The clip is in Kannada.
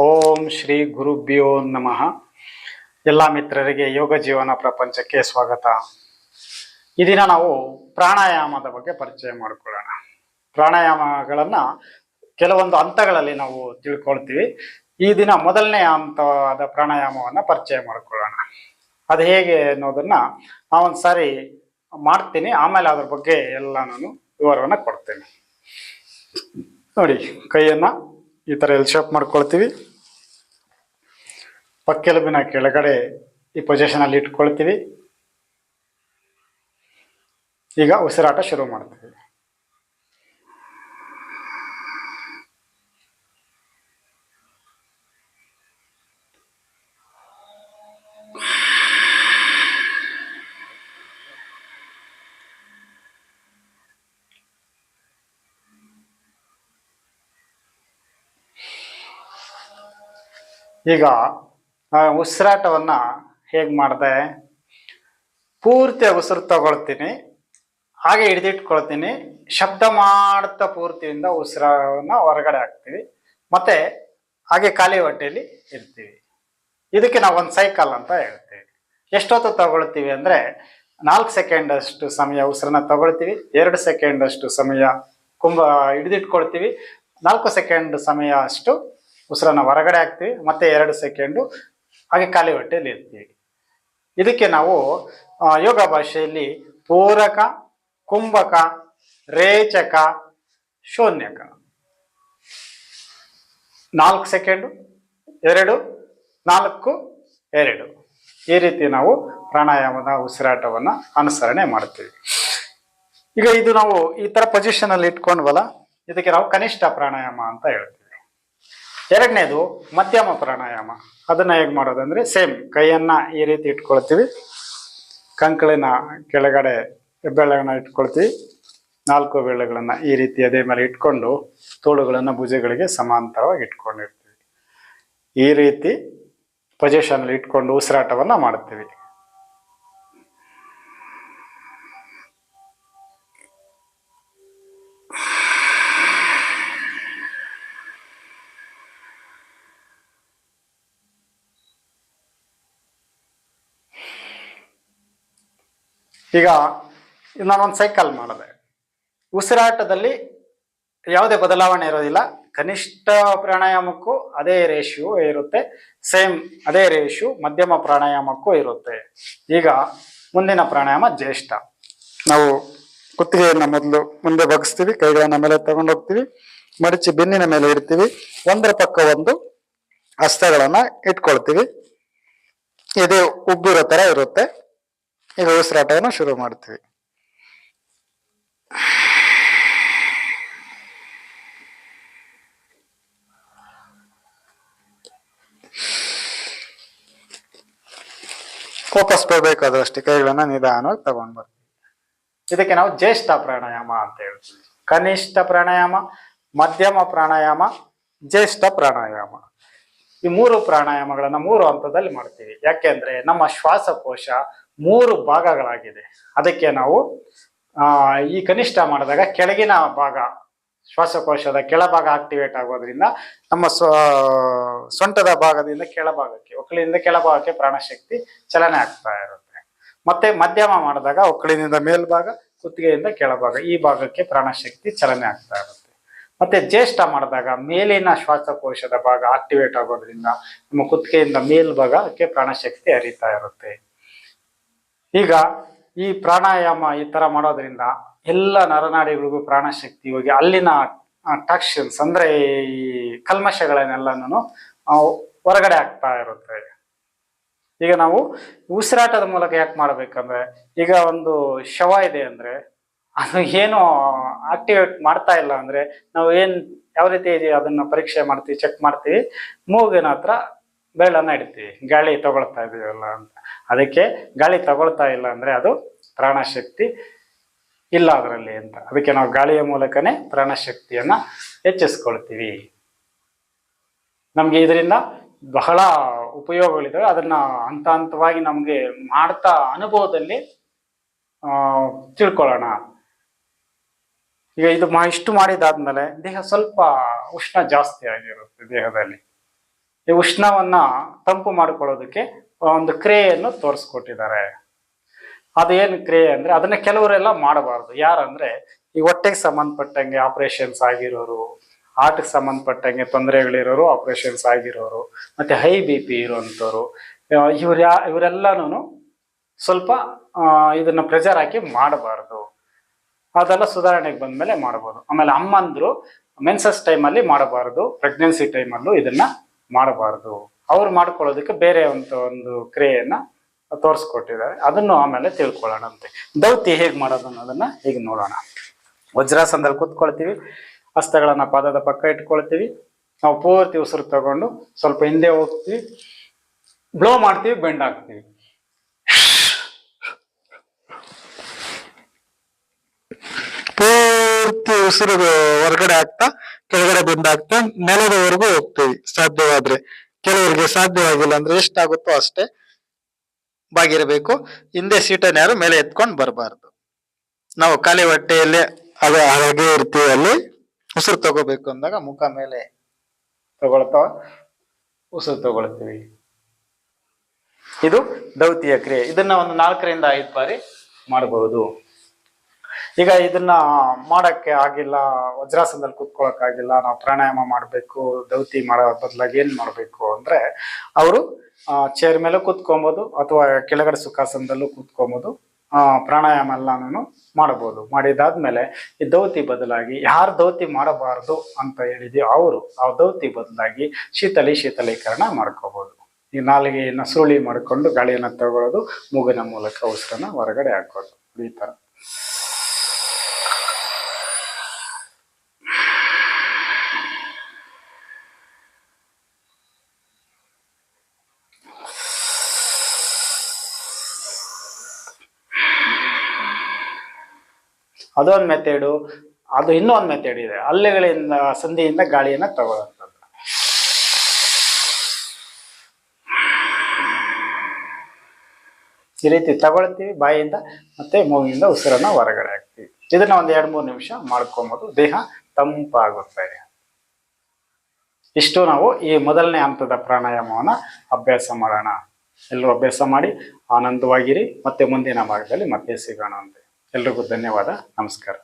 ಓಂ ಶ್ರೀ ಗುರುಭ್ಯೋ ನಮಃ. ಎಲ್ಲ ಮಿತ್ರರಿಗೆ ಯೋಗ ಜೀವನ ಪ್ರಪಂಚಕ್ಕೆ ಸ್ವಾಗತ. ಈ ದಿನ ನಾವು ಪ್ರಾಣಾಯಾಮದ ಬಗ್ಗೆ ಪರಿಚಯ ಮಾಡಿಕೊಳ್ಳೋಣ. ಪ್ರಾಣಾಯಾಮಗಳನ್ನು ಕೆಲವೊಂದು ಹಂತಗಳಲ್ಲಿ ನಾವು ತಿಳ್ಕೊಳ್ತೀವಿ. ಈ ದಿನ ಮೊದಲನೇ ಹಂತವಾದ ಪ್ರಾಣಾಯಾಮವನ್ನು ಪರಿಚಯ ಮಾಡಿಕೊಳ್ಳೋಣ. ಅದು ಹೇಗೆ ಅನ್ನೋದನ್ನ ನಾವೊಂದು ಸಾರಿ ಮಾಡ್ತೀನಿ. ಆಮೇಲೆ ಅದ್ರ ಬಗ್ಗೆ ಎಲ್ಲ ನಾನು ವಿವರವನ್ನು ಕೊಡ್ತೇನೆ. ನೋಡಿ, ಕೈಯನ್ನ ಈ ತರ ಎಲ್ ಶೇಪ್ ಮಾಡ್ಕೊಳ್ತೀವಿ. ಪಕ್ಕೆಲುಬಿನ ಕೆಳಗಡೆ ಈ ಪೊಸಿಷನ್ ಅಲ್ಲಿ ಇಟ್ಕೊಳ್ತೀವಿ. ಈಗ ಉಸಿರಾಟ ಶುರು ಮಾಡ್ತೀವಿ. ಈಗ ಉಸಿರಾಟವನ್ನು ಹೇಗೆ ಮಾಡಿದೆ? ಪೂರ್ತಿ ಉಸಿರು ತಗೊಳ್ತೀನಿ. ಹಾಗೆ ಹಿಡಿದಿಟ್ಕೊಳ್ತೀನಿ. ಶಬ್ದ ಮಾಡ್ತಾ ಪೂರ್ತಿಯಿಂದ ಉಸಿರವನ್ನ ಹೊರಗಡೆ ಹಾಕ್ತೀವಿ. ಮತ್ತೆ ಹಾಗೆ ಖಾಲಿ ಹೊಟ್ಟೆಯಲ್ಲಿ ಇರ್ತೀವಿ. ಇದಕ್ಕೆ ನಾವು ಒಂದು ಸೈಕಲ್ ಅಂತ ಹೇಳ್ತೀವಿ. ಎಷ್ಟೊತ್ತು ತಗೊಳ್ತೀವಿ ಅಂದ್ರೆ ನಾಲ್ಕು ಸೆಕೆಂಡಷ್ಟು ಸಮಯ ಉಸಿರನ್ನ ತಗೊಳ್ತೀವಿ. ಎರಡು ಸೆಕೆಂಡಷ್ಟು ಸಮಯ ಕುಂಭ ಹಿಡಿದಿಟ್ಕೊಳ್ತೀವಿ. ನಾಲ್ಕು ಸೆಕೆಂಡ್ ಸಮಯ ಅಷ್ಟು ಉಸಿರನ್ನ ಹೊರಗಡೆ ಹಾಕ್ತೀವಿ, ಮತ್ತೆ ಎರಡು ಸೆಕೆಂಡು ಹಾಗೆ ಖಾಲಿ ಹೊಟ್ಟೆಯಲ್ಲಿ ಇರ್ತೀವಿ ಇದಕ್ಕೆ ನಾವು ಯೋಗ ಭಾಷೆಯಲ್ಲಿ ಪೂರಕ, ಕುಂಭಕ, ರೇಚಕ, ಶೂನ್ಯಕ. ನಾಲ್ಕು ಸೆಕೆಂಡು, ಎರಡು, ನಾಲ್ಕು, ಎರಡು. ಈ ರೀತಿ ನಾವು ಪ್ರಾಣಾಯಾಮದ ಉಸಿರಾಟವನ್ನು ಅನುಸರಣೆ ಮಾಡ್ತೀವಿ. ಈಗ ಇದು ನಾವು ಈ ತರ ಪೊಸಿಷನ್ ಅಲ್ಲಿ ಇಟ್ಕೊಂಡ್ವಲ್ಲ, ಇದಕ್ಕೆ ನಾವು ಕನಿಷ್ಠ ಪ್ರಾಣಾಯಾಮ ಅಂತ ಹೇಳ್ತೀವಿ. ಎರಡನೇದು ಮಧ್ಯಮ ಪ್ರಾಣಾಯಾಮ. ಅದನ್ನ ಹೇಗೆ ಮಾಡೋದಂದ್ರೆ ಸೇಮ್ ಕೈಯನ್ನ ಈ ರೀತಿ ಇಟ್ಕೊಳ್ತೀವಿ. ಕಂಕಳಿನ ಕೆಳಗಡೆ ಬೆಳ್ಳಗಳನ್ನ ಇಟ್ಕೊಳ್ತೀವಿ. ನಾಲ್ಕು ಬೆಳ್ಳಗಳನ್ನು ಈ ರೀತಿ ಅದೇ ಮೇಲೆ ಇಟ್ಕೊಂಡು ತೋಳುಗಳನ್ನ ಭುಜಗಳಿಗೆ ಸಮಾಂತರವಾಗಿ ಇಟ್ಕೊಂಡಿರ್ತೀವಿ. ಈ ರೀತಿ ಪೊಜಿಷನ್ ಇಟ್ಕೊಂಡು ಉಸಿರಾಟವನ್ನ ಮಾಡ್ತೀವಿ. ಈಗ ನಾನೊಂದು ಸೈಕಲ್ ಮಾಡಿದೆ. ಉಸಿರಾಟದಲ್ಲಿ ಯಾವುದೇ ಬದಲಾವಣೆ ಇರೋದಿಲ್ಲ. ಕನಿಷ್ಠ ಪ್ರಾಣಾಯಾಮಕ್ಕೂ ಅದೇ ರೇಷಿಯೋ ಇರುತ್ತೆ. ಸೇಮ್ ಅದೇ ರೇಷಿಯೋ ಮಧ್ಯಮ ಪ್ರಾಣಾಯಾಮಕ್ಕೂ ಇರುತ್ತೆ. ಈಗ ಮುಂದಿನ ಪ್ರಾಣಾಯಾಮ ಜ್ಯೇಷ್ಠ. ನಾವು ಕುತ್ತಿಗೆಯನ್ನು ಮೊದಲು ಮುಂದೆ ಬಗ್ಸ್ತೀವಿ, ಕೈಗಳನ್ನ ಮೇಲೆ ತಗೊಂಡೋಗ್ತೀವಿ ಮಡಚಿ ಬೆನ್ನಿನ ಮೇಲೆ ಇಡ್ತೀವಿ, ಒಂದರ ಪಕ್ಕ ಒಂದು ಹಸ್ತಗಳನ್ನ ಇಟ್ಕೊಳ್ತೀವಿ. ಇದು ಉಬ್ಬಿರೋ ತರ ಇರುತ್ತೆ. ಈಗ ಉಸಿರಾಟವನ್ನು ಶುರು ಮಾಡ್ತೀವಿ. ಫೋಕಸ್ ಕೊಡ್ಬೇಕಾದಷ್ಟು ಕೈಗಳನ್ನ ನಿಧಾನವಾಗಿ ತಗೊಂಡ್ ಬರ್ತೀವಿ. ಇದಕ್ಕೆ ನಾವು ಜ್ಯೇಷ್ಠ ಪ್ರಾಣಾಯಾಮ ಅಂತ ಹೇಳ್ತೀವಿ. ಕನಿಷ್ಠ ಪ್ರಾಣಾಯಾಮ, ಮಧ್ಯಮ ಪ್ರಾಣಾಯಾಮ, ಜ್ಯೇಷ್ಠ ಪ್ರಾಣಾಯಾಮ. ಈ ಮೂರು ಪ್ರಾಣಾಯಾಮಗಳನ್ನ ಮೂರು ಹಂತದಲ್ಲಿ ಮಾಡ್ತೀವಿ. ಯಾಕೆಂದ್ರೆ ನಮ್ಮ ಶ್ವಾಸಕೋಶ ಮೂರು ಭಾಗಗಳಾಗಿದೆ. ಅದಕ್ಕೆ ನಾವು ಈ ಕನಿಷ್ಠ ಮಾಡಿದಾಗ ಕೆಳಗಿನ ಭಾಗ, ಶ್ವಾಸಕೋಶದ ಕೆಳಭಾಗ ಆಕ್ಟಿವೇಟ್ ಆಗೋದ್ರಿಂದ ನಮ್ಮ ಸೊಂಟದ ಭಾಗದಿಂದ ಕೆಳಭಾಗಕ್ಕೆ ಒಕ್ಕಳಿನಿಂದ ಕೆಳಭಾಗಕ್ಕೆ ಪ್ರಾಣಶಕ್ತಿ ಚಲನೆ ಆಗ್ತಾ ಇರುತ್ತೆ. ಮತ್ತೆ ಮಧ್ಯಮ ಮಾಡಿದಾಗ ಒಕ್ಕಳಿನಿಂದ ಮೇಲ್ಭಾಗ, ಕುತ್ತಿಗೆಯಿಂದ ಕೆಳಭಾಗ, ಈ ಭಾಗಕ್ಕೆ ಪ್ರಾಣಶಕ್ತಿ ಚಲನೆ ಆಗ್ತಾ ಇರುತ್ತೆ. ಮತ್ತೆ ಜ್ಯೇಷ್ಠ ಮಾಡಿದಾಗ ಮೇಲಿನ ಶ್ವಾಸಕೋಶದ ಭಾಗ ಆಕ್ಟಿವೇಟ್ ಆಗೋದ್ರಿಂದ ನಮ್ಮ ಕುತ್ತಿಗೆಯಿಂದ ಮೇಲ್ಭಾಗಕ್ಕೆ ಪ್ರಾಣಶಕ್ತಿ ಹರಿತಾ ಇರುತ್ತೆ. ಈಗ ಈ ಪ್ರಾಣಾಯಾಮ ಈ ತರ ಮಾಡೋದ್ರಿಂದ ಎಲ್ಲ ನರನಾಡಿಗಳಿಗೂ ಪ್ರಾಣಶಕ್ತಿ ಹೋಗಿ ಅಲ್ಲಿನ ಟಾಕ್ಸಿನ್ಸ್ ಅಂದ್ರೆ ಈ ಕಲ್ಮಶಗಳನ್ನೆಲ್ಲನೂ ಹೊರಗಡೆ ಆಗ್ತಾ ಇರುತ್ತೆ. ಈಗ ನಾವು ಉಸಿರಾಟದ ಮೂಲಕ ಯಾಕೆ ಮಾಡ್ಬೇಕಂದ್ರೆ, ಈಗ ಒಂದು ಶವ ಇದೆ ಅಂದ್ರೆ, ಅದು ಏನು ಆಕ್ಟಿವೇಟ್ ಮಾಡ್ತಾ ಇಲ್ಲ ಅಂದ್ರೆ, ನಾವು ಏನ್, ಯಾವ ರೀತಿ ಅದನ್ನ ಪರೀಕ್ಷೆ ಮಾಡ್ತೀವಿ ಚೆಕ್ ಮಾಡ್ತೀವಿ, ಮೂಗಿನ ಹತ್ರ ಬೆಳ್ಳನ್ನ ಇಡ್ತೀವಿ, ಗಾಳಿ ತಗೊಳ್ತಾ ಇದೀವಲ್ಲ ಅಂತ. ಅದಕ್ಕೆ ಗಾಳಿ ತಗೊಳ್ತಾ ಇಲ್ಲ ಅಂದ್ರೆ ಅದು ಪ್ರಾಣಶಕ್ತಿ ಇಲ್ಲ ಅದರಲ್ಲಿ ಅಂತ. ಅದಕ್ಕೆ ನಾವು ಗಾಳಿಯ ಮೂಲಕನೇ ಪ್ರಾಣಶಕ್ತಿಯನ್ನ ಹೆಚ್ಚಿಸ್ಕೊಳ್ತೀವಿ. ನಮ್ಗೆ ಇದರಿಂದ ಬಹಳ ಉಪಯೋಗಗಳಿದಾವೆ. ಅದನ್ನ ಹಂತ ಹಂತವಾಗಿ ನಮ್ಗೆ ಮಾಡ್ತಾ ಅನುಭವದಲ್ಲಿ ತಿಳ್ಕೊಳ್ಳೋಣ. ಈಗ ಇದು ಮಾ, ಇಷ್ಟು ಮಾಡಿದಾದ್ಮೇಲೆ ದೇಹ ಸ್ವಲ್ಪ ಉಷ್ಣ ಜಾಸ್ತಿ ಆಗಿರುತ್ತೆ ದೇಹದಲ್ಲಿ. ಈ ಉಷ್ಣವನ್ನ ತಂಪು ಮಾಡಿಕೊಳ್ಳೋದಕ್ಕೆ ಒಂದು ಕ್ರಿಯೆಯನ್ನು ತೋರಿಸ್ಕೊಟ್ಟಿದ್ದಾರೆ. ಅದೇನು ಕ್ರಿಯೆ ಅಂದ್ರೆ ಅದನ್ನ ಕೆಲವರೆಲ್ಲ ಮಾಡಬಾರ್ದು. ಯಾರಂದ್ರೆ ಈ ಹೊಟ್ಟೆಗೆ ಸಂಬಂಧಪಟ್ಟಂಗೆ ಆಪರೇಷನ್ಸ್ ಆಗಿರೋರು ಹಾರ್ಟ್ಗೆ ಸಂಬಂಧಪಟ್ಟಂಗೆ ತೊಂದರೆಗಳಿರೋರು ಆಪರೇಷನ್ಸ್ ಆಗಿರೋರು, ಮತ್ತೆ ಹೈ ಬಿ ಪಿ ಇರುವಂಥವ್ರು ಇವ್ರ ಯಾ ಇವರೆಲ್ಲನೂ ಸ್ವಲ್ಪ ಇದನ್ನ ಪ್ರೆಜರ್ ಹಾಕಿ ಮಾಡಬಾರ್ದು. ಅದೆಲ್ಲ ಸುಧಾರಣೆಗೆ ಬಂದ್ಮೇಲೆ ಮಾಡ್ಬೋದು ಆಮೇಲೆ ಅಮ್ಮಂದ್ರು ಮೆನ್ಸಸ್ ಟೈಮಲ್ಲಿ ಮಾಡಬಾರ್ದು ಪ್ರೆಗ್ನೆನ್ಸಿ ಟೈಮಲ್ಲೂ ಇದನ್ನ ಮಾಡಬಾರ್ದು. ಅವ್ರು ಮಾಡ್ಕೊಳ್ಳೋದಕ್ಕೆ ಬೇರೆ ಒಂದು ಒಂದು ಕ್ರಿಯೆಯನ್ನ ತೋರಿಸ್ಕೊಟ್ಟಿದ್ದಾರೆ. ಅದನ್ನು ಆಮೇಲೆ ತಿಳ್ಕೊಳ್ಳೋಣಂತೆ ದೌತಿ ಹೇಗೆ ಮಾಡೋದು ಅನ್ನೋದನ್ನ ಈಗ ನೋಡೋಣ. ವಜ್ರಾಸನದಲ್ಲಿ ಕೂತ್ಕೊಳ್ತೀವಿ. ಹಸ್ತಗಳನ್ನ ಪಾದದ ಪಕ್ಕ ಇಟ್ಕೊಳ್ತೀವಿ. ನಾವು ಪೂರ್ತಿ ಉಸಿರು ತಗೊಂಡು ಸ್ವಲ್ಪ ಹಿಂದೆ ಹೋಗ್ತೀವಿ. ಬ್ಲೋ ಮಾಡ್ತೀವಿ, ಬೆಂಡ್ ಹಾಕ್ತೀವಿ ಪೂರ್ತಿ ಉಸಿರು ಹೊರಗಡೆ ಆಗ್ತಾ, ಕೆಳಗಡೆ ಬಂದಾಗ್ತಾ ನೆಲದವರೆಗೂ ಹೋಗ್ತೀವಿ ಸಾಧ್ಯವಾದ್ರೆ. ಕೆಲವರಿಗೆ ಸಾಧ್ಯವಾಗಿಲ್ಲ ಅಂದ್ರೆ ಎಷ್ಟಾಗುತ್ತೋ ಅಷ್ಟೇ ಬಾಗಿರಬೇಕು. ಹಿಂದೆ ಸೀಟನ್ನು ಯಾರು ಮೇಲೆ ಎತ್ಕೊಂಡು ಬರಬಾರ್ದು. ನಾವು ಖಾಲಿ ಹೊಟ್ಟೆಯಲ್ಲಿ ಅದೇ ಹಾಗೆ ಇರ್ತೀವಿ ಅಲ್ಲಿ. ಉಸಿರು ತಗೋಬೇಕು ಅಂದಾಗ ಮುಖ ಮೇಲೆ ತಗೊಳ್ತಾ ಉಸಿರು ತಗೊಳ್ತೀವಿ. ಇದು ದೌತಿಯ ಕ್ರಿಯೆ. ಇದನ್ನ ಒಂದು ನಾಲ್ಕರಿಂದ ಐದು ಬಾರಿ ಮಾಡಬಹುದು. ಈಗ ಇದನ್ನ ಮಾಡಕ್ಕೆ ಆಗಿಲ್ಲ ವಜ್ರಾಸನದಲ್ಲಿ ಕುತ್ಕೊಳಕ್ ಆಗಿಲ್ಲ ನಾವು ಪ್ರಾಣಾಯಾಮ ಮಾಡಬೇಕು ದೌತಿ ಮಾಡೋ ಬದಲಾಗಿ ಏನ್ ಮಾಡಬೇಕು ಅಂದ್ರೆ ಅವರು ಚೇರ್ ಮೇಲೆ ಕೂತ್ಕೊಬೋದು ಅಥವಾ ಕೆಳಗಡೆ ಸುಖಾಸನದಲ್ಲೂ ಕೂತ್ಕೊಬೋದು ಆ, ಪ್ರಾಣಾಯಾಮ ಎಲ್ಲಾನು ಮಾಡಬಹುದು ಮಾಡಿದಾದ್ಮೇಲೆ ಈ ದೌತಿ ಬದಲಾಗಿ ಯಾರು ದೌತಿ ಮಾಡಬಾರದು ಅಂತ ಹೇಳಿದೆಯೋ ಅವರು ಆ ದೌತಿ ಬದಲಾಗಿ ಶೀತಲಿ ಶೀತಲೀಕರಣ ಮಾಡ್ಕೋಬಹುದು ಈ ನಾಲಿಗೆಯನ್ನ ಸುರುಳಿ ಮಾಡಿಕೊಂಡು ಗಾಳಿಯನ್ನ ತಗೊಳ್ಳೋದು ಮೂಗಿನ ಮೂಲಕ ಉಸಿರನ್ನ ಹೊರಗಡೆ ಹಾಕೋದು. ಈ ತರ. ಅದೊಂದು ಮೆಥೇಡು ಅದು ಇನ್ನೊಂದು ಮೆಥಡ್ ಇದೆ. ಹಲ್ಲೆಗಳಿಂದ ಸಂಧಿಯಿಂದ ಗಾಳಿಯನ್ನ ತಗೊಳ್ಳೋಂಥದ್ದು ಈ ರೀತಿ ತಗೊಳ್ತೀವಿ ಬಾಯಿಯಿಂದ ಮತ್ತೆ ಮೂಗಿಂದ ಉಸಿರನ್ನ ಹೊರಗಡೆ ಹಾಕ್ತೀವಿ. ಇದನ್ನ ಒಂದು ಎರಡು ಮೂರು ನಿಮಿಷ ಮಾಡ್ಕೊಬೋದು. ದೇಹ ತಂಪಾಗುತ್ತೆ. ಇಷ್ಟು ನಾವು ಈ ಮೊದಲನೇ ಹಂತದ ಪ್ರಾಣಾಯಾಮವನ್ನ ಅಭ್ಯಾಸ ಮಾಡೋಣ. ಎಲ್ಲರೂ ಅಭ್ಯಾಸ ಮಾಡಿ, ಆನಂದವಾಗಿರಿ. ಮತ್ತೆ ಮುಂದಿನ ಭಾಗದಲ್ಲಿ ಮತ್ತೆ ಸಿಗೋಣ ಅಂತೆ. ಎಲ್ರಿಗೂ ಧನ್ಯವಾದ. ನಮಸ್ಕಾರ.